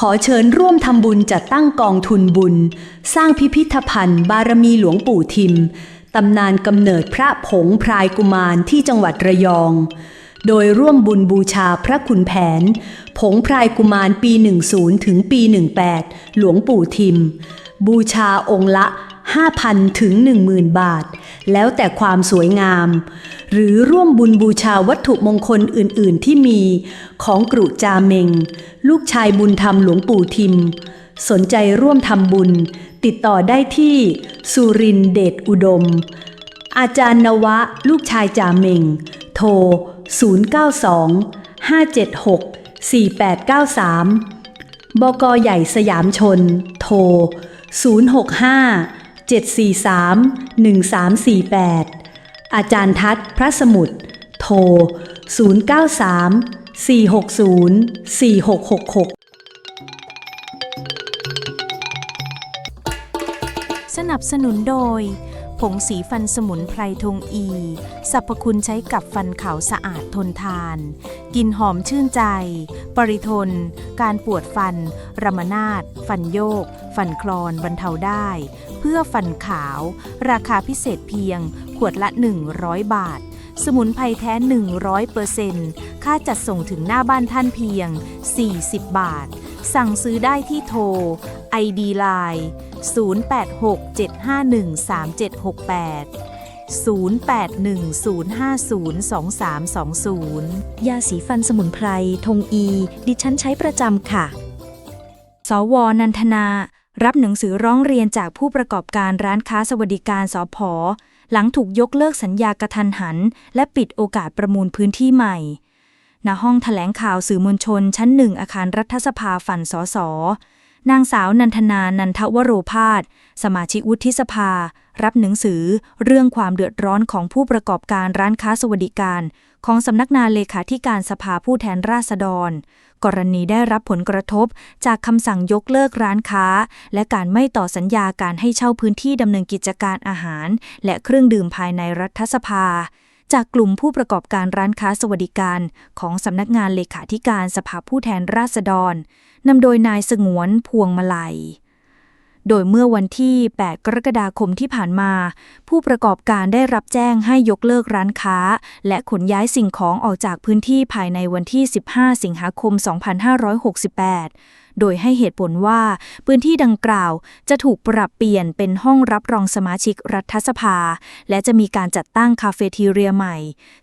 ขอเชิญร่วมทำบุญจัดตั้งกองทุนบุญ สร้างพิพิธภัณฑ์ บารมีหลวงปู่ทิม ตำนานกำเนิดพระผงพรายกุมารที่จังหวัดระยอง โดยร่วมบุญบูชาพระขุนแผน ผงพรายกุมารปี 10 ถึงปี 18 หลวงปู่ทิม บูชาองค์ละ 5,000 ถึง 10,000 บาท แล้วแต่ความสวยงาม หรือร่วมบุญบูชาวัตถุมงคลอื่นๆ ที่มีของกรุจาเมง ลูกชายบุญธรรมหลวงปู่ทิม สนใจร่วมทำบุญ ติดต่อได้ที่สุรินเดชอุดม อาจารย์นวะ ลูกชายจาเมง โทร 092 576 4893 บกใหญ่สยามชน โทร 065 743 1348 อาจารย์ทัศพระสมุทรโทร 093 460 4666สนับสนุนโดย ผงสีฟันสมุนไพรทงอี สรรพคุณใช้กับฟันขาวสะอาดทนทานกลินหอมชื่นใจ ปริทน การปวดฟัน รมนาดฟันโยก ฟันคลอนบรรเทาได้ เพื่อฟันขาว ราคาพิเศษเพียง ขวดละ 100 บาท สมุนไพรแท้ 100%ค่าจัดส่งถึงหน้าบ้านท่านเพียง 40 บาท สั่งซื้อได้ที่โทร ID Line 0867513768 0810502320 ยาสีฟันสมุนไพร ทงอี ดิฉันใช้ประจำค่ะ สวนันทนา รับหนังสือร้องเรียนจากผู้ประกอบการร้านค้าสวัสดิการสพหลังถูกยกเลิกสัญญากระทันหัน และปิดโอกาสประมูลพื้นที่ใหม่ ณ ห้องแถลงข่าวสื่อมวลชนชั้นหนึ่งอาคารรัฐสภาฝันสอสอ นางสาวนันทนานันทวโรพาสสมาชิกวุฒิสภา รับหนังสือเรื่องความเดือดร้อนของผู้ประกอบการร้านค้าสวัสดิการ ของสำนักงานเลขาธิการสภาผู้แทนราษฎร กรณีได้รับผลกระทบจากคำสั่งยกเลิกร้านค้า และการไม่ต่อสัญญาการให้เช่าพื้นที่ดำเนินกิจการอาหาร และเครื่องดื่มภายในรัฐสภา จากกลุ่มผู้ประกอบการร้านค้าสวัสดิการของสำนักงานเลขาธิการสภาผู้แทนราษฎรนำโดยนายสงวนพวงมาลัย โดยเมื่อวันที่ 8 กรกฎาคมที่ผ่านมา ผู้ประกอบการได้รับแจ้งให้ยกเลิกร้านค้า และขนย้ายสิ่งของออกจากพื้นที่ภายในวันที่ 15 สิงหาคม 2568 โดยให้เหตุผลว่าพื้นที่ดังกล่าวจะถูกปรับเปลี่ยนเป็นห้องรับรองสมาชิกรัฐสภา และจะมีการจัดตั้งคาเฟ่ทีเรียใหม่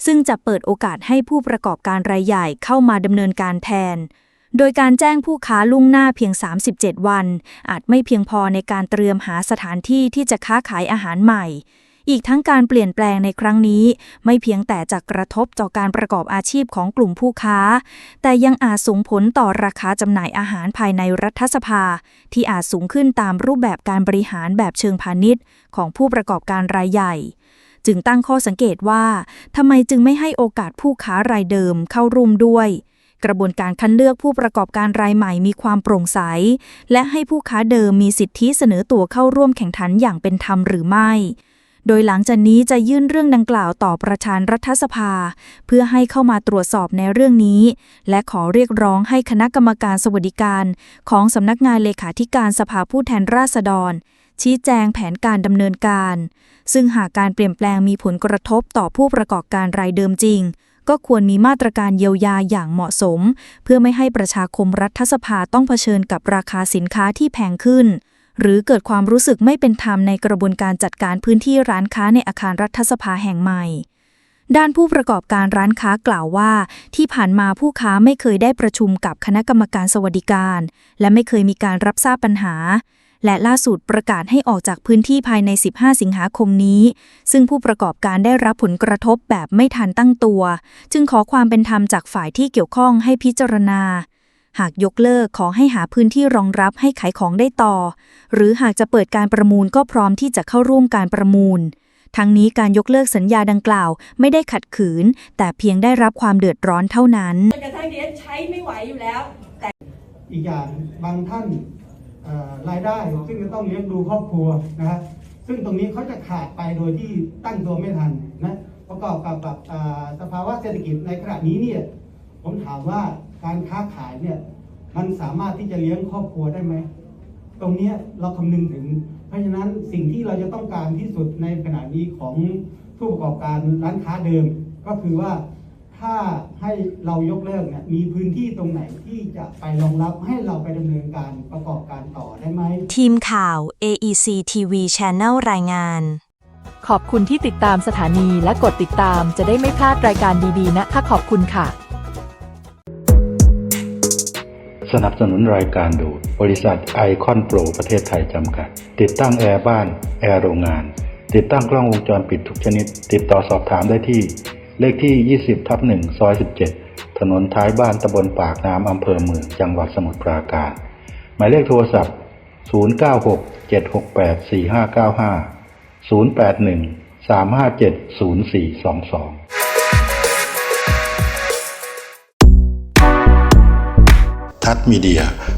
ซึ่งจะเปิดโอกาสให้ผู้ประกอบการรายใหญ่เข้ามาดำเนินการแทน โดยการแจ้งผู้ค้าล่วงหน้าเพียง 37 วัน อาจไม่เพียงพอในการเตรียมหาสถานที่ที่จะค้าขายอาหารใหม่ อีกทั้งการเปลี่ยนแปลงในครั้งนี้ ไม่เพียงแต่จะกระทบต่อการประกอบอาชีพของกลุ่มผู้ค้า แต่ยังอาจส่งผลต่อราคาจำหน่ายอาหารภายในรัฐสภา ที่อาจสูงขึ้นตามรูปแบบการบริหารแบบเชิงพาณิชย์ ของผู้ประกอบการรายใหญ่จึงตั้งข้อสังเกตว่าทำไมจึงไม่ให้โอกาสผู้ค้ารายเดิมเข้าร่วมด้วย กระบวนการคัดเลือกผู้ประกอบการรายใหม่มีความโปร่งใส และให้ผู้ค้าเดิมมีสิทธิเสนอตัวเข้าร่วมแข่งขันอย่างเป็นธรรมหรือไม่ โดยหลังจากนี้จะยื่นเรื่องดังกล่าวต่อประธานรัฐสภา เพื่อให้เข้ามาตรวจสอบในเรื่องนี้ และขอเรียกร้องให้คณะกรรมการสวัสดิการ ของสำนักงานเลขาธิการสภาผู้แทนราษฎรชี้แจงแผนการดำเนินการ ซึ่งหากการเปลี่ยนแปลงมีผลกระทบต่อผู้ประกอบการรายเดิมจริง ก็ควรมีมาตรการเยียวยาอย่างเหมาะสม เพื่อไม่ให้ประชาคมรัฐสภาต้องเผชิญกับราคาสินค้าที่แพงขึ้น หรือเกิดความรู้สึกไม่เป็นธรรมในกระบวนการจัดการพื้นที่ร้านค้าในอาคารรัฐสภาแห่งใหม่ด้านผู้ประกอบการร้านค้ากล่าวว่า ที่ผ่านมาผู้ค้าไม่เคยได้ประชุมกับคณะกรรมการสวัสดิการ และไม่เคยมีการรับทราบปัญหา และล่าสุดประกาศให้ออกจากพื้นที่ภายใน 15 สิงหาคมนี้ ซึ่งผู้ประกอบการได้รับผลกระทบแบบไม่ทันตั้งตัว จึงขอความเป็นธรรมจากฝ่ายที่เกี่ยวข้องให้พิจารณา หากยกเลิกขอให้หาพื้นที่รองรับให้ขายของได้ต่อ หรือหากจะเปิดการประมูลก็พร้อมที่จะเข้าร่วมการประมูลทั้งนี้การยกเลิกสัญญาดังกล่าวไม่ได้ขัดขืน แต่เพียงได้รับความเดือดร้อนเท่านั้น กระทั่งดิฉันใช้ไม่ไหวอยู่แล้วอีกอย่างบางท่านเอ่อ รายได้ ซึ่งจะต้องเลี้ยงดูครอบครัวนะฮะซึ่งตรงนี้เขาจะขาดไปโดยที่ตั้งตัวไม่ทันนะประกอบกับแบบอ่าสภาวะเศรษฐกิจในขณะนี้เนี่ยผมถามว่าการค้าขายเนี่ยมันสามารถที่จะเลี้ยงครอบครัวได้ไหมตรงนี้เราคำนึงถึง เพราะฉะนั้นสิ่งที่เราจะต้องการที่สุดในขณะนี้ของผู้ประกอบการร้านค้าเดิม ก็คือว่า ถ้าให้เรายกเลิกเนี่ยมีพื้นที่ตรงไหนที่จะไปรองรับให้เราไปดำเนินการประกอบการต่อได้ไหม ทีมข่าว AEC TV Channel รายงาน ขอบคุณที่ติดตามสถานีและกดติดตามจะได้ไม่พลาดรายการดีๆนะคะขอบคุณค่ะ สนับสนุนรายการโดยบริษัทไอคอนโปรประเทศไทยจำกัด ติดตั้งแอร์บ้าน แอร์โรงงาน ติดตั้งกล้องวงจรปิดทุกชนิด ติดต่อสอบถามได้ที่ เลขที่ 20ทับ1ซอย 17 ถนนท้ายบ้านตำบลปากน้ำอำเภอเมืองจังหวัดสมุทรปราการ หมายเลขโทรศัพท์ 096 768 4595 081 357 0422ทัดมีเดีย